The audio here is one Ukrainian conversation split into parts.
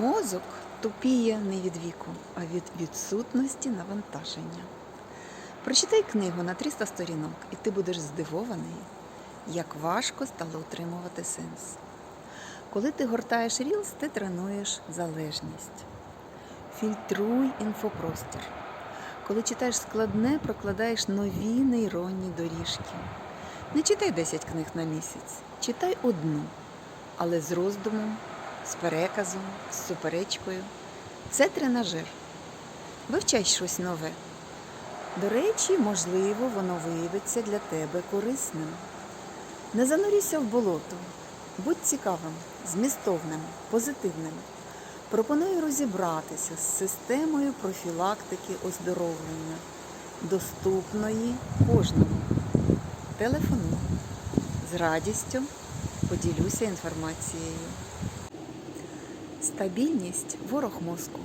Мозок тупіє не від віку, а від відсутності навантаження. Прочитай книгу на 300 сторінок, і ти будеш здивований, як важко стало утримувати сенс. Коли ти гортаєш рілс, ти тренуєш залежність. Фільтруй інфопростір. Коли читаєш складне, прокладаєш нові нейронні доріжки. Не читай 10 книг на місяць, читай одну, але з роздумом, з переказом, з суперечкою. Це тренажер. Вивчай щось нове. До речі, можливо, воно виявиться для тебе корисним. Не занурюйся в болото. Будь цікавим, змістовним, позитивним. Пропоную розібратися з системою профілактики оздоровлення, доступної кожному. Телефонуй. З радістю поділюся інформацією. Стабільність ворог мозку.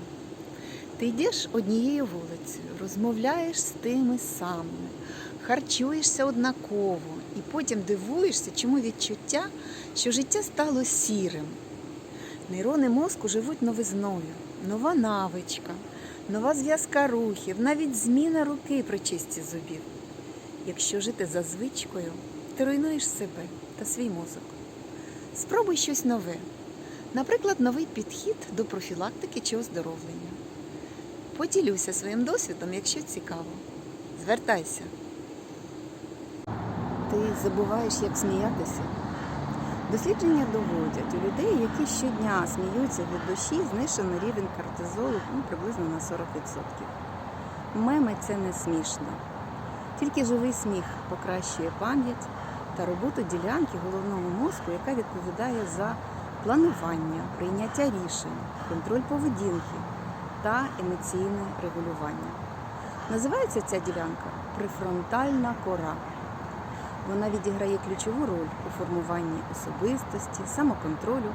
Ти йдеш однією вулицею, розмовляєш з тими самими, харчуєшся однаково і потім дивуєшся, чому відчуття, що життя стало сірим. Нейрони мозку живуть новизною, нова навичка, нова зв'язка рухів, навіть зміна руки при чисті зубів. Якщо жити за звичкою, ти руйнуєш себе та свій мозок. Спробуй щось нове. Наприклад, новий підхід до профілактики чи оздоровлення. Поділюся своїм досвідом, якщо цікаво. Звертайся. Ти забуваєш, як сміятися. Дослідження доводять, у людей, які щодня сміються від душі, знищено рівень кортизолу ну, приблизно на 40%. Меми це не смішно. Тільки живий сміх покращує пам'ять та роботу ділянки головного мозку, яка відповідає за планування, прийняття рішень, контроль поведінки та емоційне регулювання. Називається ця ділянка префронтальна кора. Вона відіграє ключову роль у формуванні особистості, самоконтролю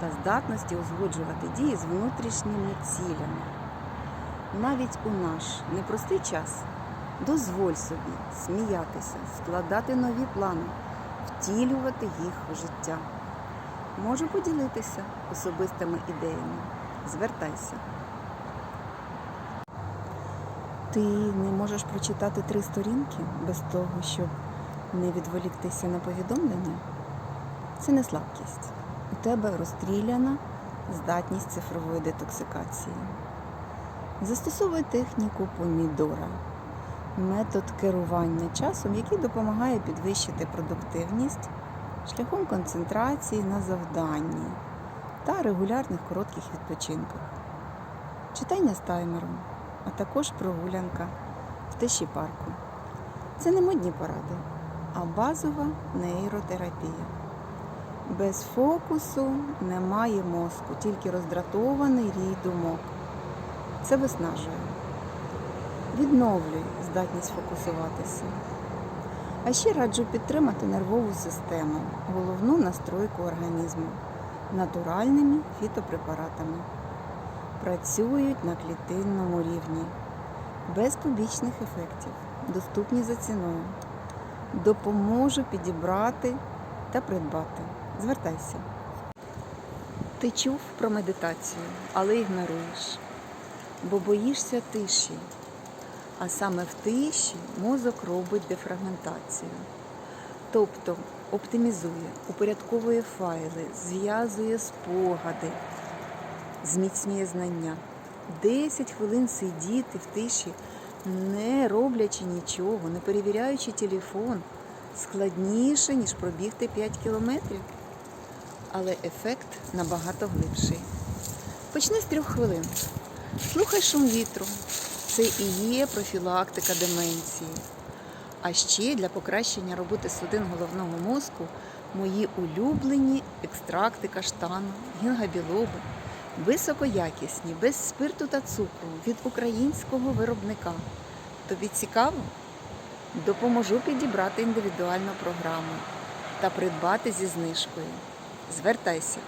та здатності узгоджувати дії з внутрішніми цілями. Навіть у наш непростий час дозволь собі сміятися, складати нові плани, втілювати їх у життя. Можу поділитися особистими ідеями. Звертайся. Ти не можеш прочитати три сторінки без того, щоб не відволіктися на повідомлення? Це не слабкість. У тебе розстріляна здатність цифрової детоксикації. Застосовуй техніку помідора, метод керування часом, який допомагає підвищити продуктивність шляхом концентрації на завданні та регулярних коротких відпочинках. Читання з таймером, а також прогулянка в тиші парку. Це не модні поради, а базова нейротерапія. Без фокусу немає мозку, тільки роздратований рій думок. Це виснажує. Відновлюй здатність фокусуватися. А ще раджу підтримати нервову систему, головну настройку організму натуральними фітопрепаратами. Працюють на клітинному рівні, без побічних ефектів, доступні за ціною. Допоможу підібрати та придбати. Звертайся. Ти чув про медитацію, але ігноруєш, бо боїшся тиші. А саме в тиші мозок робить дефрагментацію. Тобто оптимізує, упорядковує файли, зв'язує спогади, зміцнює знання. 10 хвилин сидіти в тиші, не роблячи нічого, не перевіряючи телефон, складніше, ніж пробігти 5 кілометрів. Але ефект набагато глибший. Почни з трьох хвилин. Слухай шум вітру. Це і є профілактика деменції. А ще для покращення роботи судин головного мозку мої улюблені екстракти каштану, гінгабілоби, високоякісні, без спирту та цукру від українського виробника. Тобі цікаво? Допоможу підібрати індивідуальну програму та придбати зі знижкою. Звертайся.